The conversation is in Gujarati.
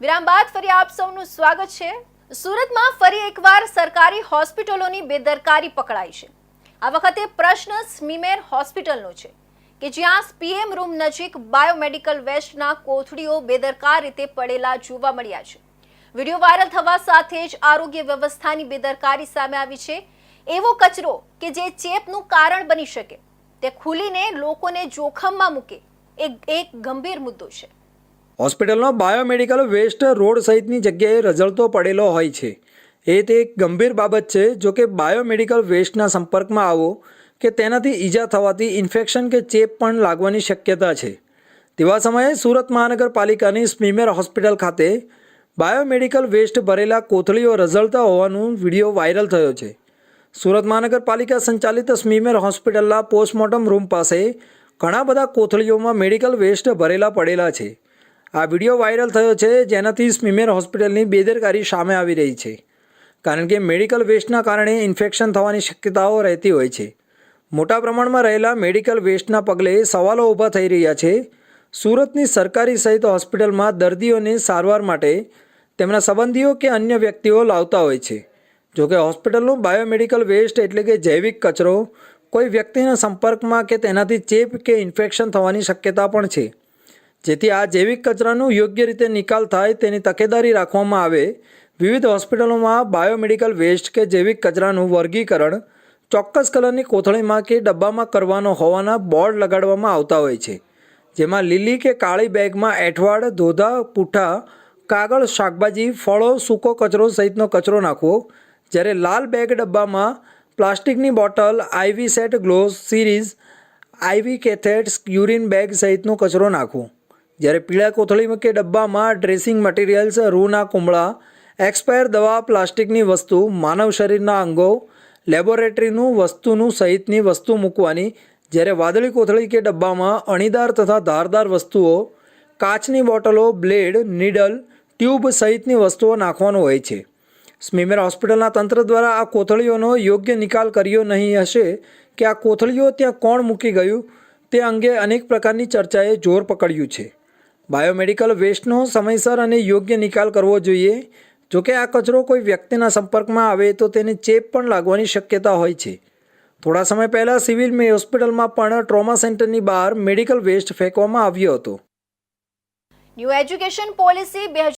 વિરામ બાદ ફરી આપ સૌનું સ્વાગત છે. સુરતમાં ફરી એકવાર સરકારી હોસ્પિટલોની બેદરકારી પકડાઈ છે. આ વખતે પ્રશ્ન સ્મીમેર હોસ્પિટલનો છે કે જ્યાં પીએમ રૂમ નજીક બાયોમેડિકલ વેસ્ટના કોથળીઓ બેદરકાર રીતે પડેલા જોવા મળ્યા છે. વીડિયો વાયરલ થવા સાથે જ આરોગ્ય વ્યવસ્થાની બેદરકારી સામે આવી છે. એવો કચરો કે જે ચેપનું કારણ બની શકે. તે ખુલીને લોકોને જોખમમાં મૂકે. એ એક ગંભીર મુદ્દો છે. હોસ્પિટલનો બાયોમેડિકલ વેસ્ટ રોડ સહિતની જગ્યાએ રઝળતો પડેલો હોય છે. એ તે એક ગંભીર બાબત છે, જો કે બાયોમેડિકલ વેસ્ટના સંપર્કમાં આવો કે તેનાથી ઈજા થવાથી ઇન્ફેક્શન કે ચેપ પણ લાગવાની શક્યતા છે. તેવા સમયે સુરત મહાનગરપાલિકાની સ્મીમેર હોસ્પિટલ ખાતે બાયોમેડિકલ વેસ્ટ ભરેલા કોથળીઓ રઝળતા હોવાનું વીડિયો વાયરલ થયો છે. સુરત મહાનગરપાલિકા સંચાલિત સ્મીમેર હોસ્પિટલના પોસ્ટમોર્ટમ રૂમ પાસે ઘણા બધા કોથળીઓમાં મેડિકલ વેસ્ટ ભરેલા પડેલા છે. આ વીડિયો વાયરલ થયો છે, જેનાથી સ્મીમેર હોસ્પિટલની બેદરકારી સામે આવી રહી છે. કારણ કે મેડિકલ વેસ્ટના કારણે ઇન્ફેક્શન થવાની શક્યતાઓ રહેતી હોય છે. મોટા પ્રમાણમાં રહેલા મેડિકલ વેસ્ટના પગલે સવાલો ઊભા થઈ રહ્યા છે. સુરતની સરકારી સહિત હોસ્પિટલમાં દર્દીઓને સારવાર માટે તેમના સંબંધીઓ કે અન્ય વ્યક્તિઓ લાવતા હોય છે. જો કે હોસ્પિટલનું બાયોમેડિકલ વેસ્ટ એટલે કે જૈવિક કચરો કોઈ વ્યક્તિના સંપર્કમાં કે તેનાથી ચેપ કે ઇન્ફેક્શન થવાની શક્યતા પણ છે. જેથી આ જૈવિક કચરાનું યોગ્ય રીતે નિકાલ થાય તેની તકેદારી રાખવામાં આવે. વિવિધ હોસ્પિટલોમાં બાયોમેડિકલ વેસ્ટ કે જૈવિક કચરાનું વર્ગીકરણ ચોક્કસ કલરની કોથળીમાં કે ડબ્બામાં કરવાનો હોવાના બોર્ડ લગાડવામાં આવતા હોય છે. જેમાં લીલી કે કાળી બેગમાં એઠવાડ, ધોધા, પૂઠા, કાગળ, શાકભાજી, ફળો, સૂકો કચરો સહિતનો કચરો નાખવો. જ્યારે લાલ બેગ ડબ્બામાં પ્લાસ્ટિકની bottle IV set gloves, syringes IV catheters, urine bag સહિતનો કચરો નાખવો. જ્યારે પીળા કોથળીમાં કે ડબ્બામાં ડ્રેસિંગ મટીરિયલ્સ રૂના કુંબળા એક્સપાયર દવા, પ્લાસ્ટિકની વસ્તુ, માનવ શરીરના અંગો, લેબોરેટરીનું વસ્તુનું સહિતની વસ્તુ મૂકવાની. જ્યારે વાદળી કોથળી કે ડબ્બામાં અણીદાર તથા ધારદાર વસ્તુઓ, કાચની બોટલો, બ્લેડ, નીડલ, ટ્યુબ સહિતની વસ્તુઓ નાખવાનો હોય છે. સ્મીમેર હોસ્પિટલના તંત્ર દ્વારા આ કોથળીઓનો યોગ્ય નિકાલ કર્યો નહીં હશે કે આ કોથળીઓ ત્યાં કોણ મૂકી ગયું તે અંગે અનેક પ્રકારની ચર્ચાએ જોર પકડ્યું છે. બાયોમેડિકલ વેસ્ટનો સમયસર અને યોગ્ય નિકાલ કરવો જોઈએ. જોકે આ કચરો કોઈ વ્યક્તિના સંપર્કમાં આવે તો તેને ચેપ પણ લાગવાની શક્યતા હોય છે. થોડા સમય પહેલાં સિવિલ મે હોસ્પિટલમાં પણ ટ્રોમા સેન્ટરની બહાર મેડિકલ વેસ્ટ ફેંકવામાં આવ્યો હતો. ન્યૂ એજ્યુકેશન પોલિસી બે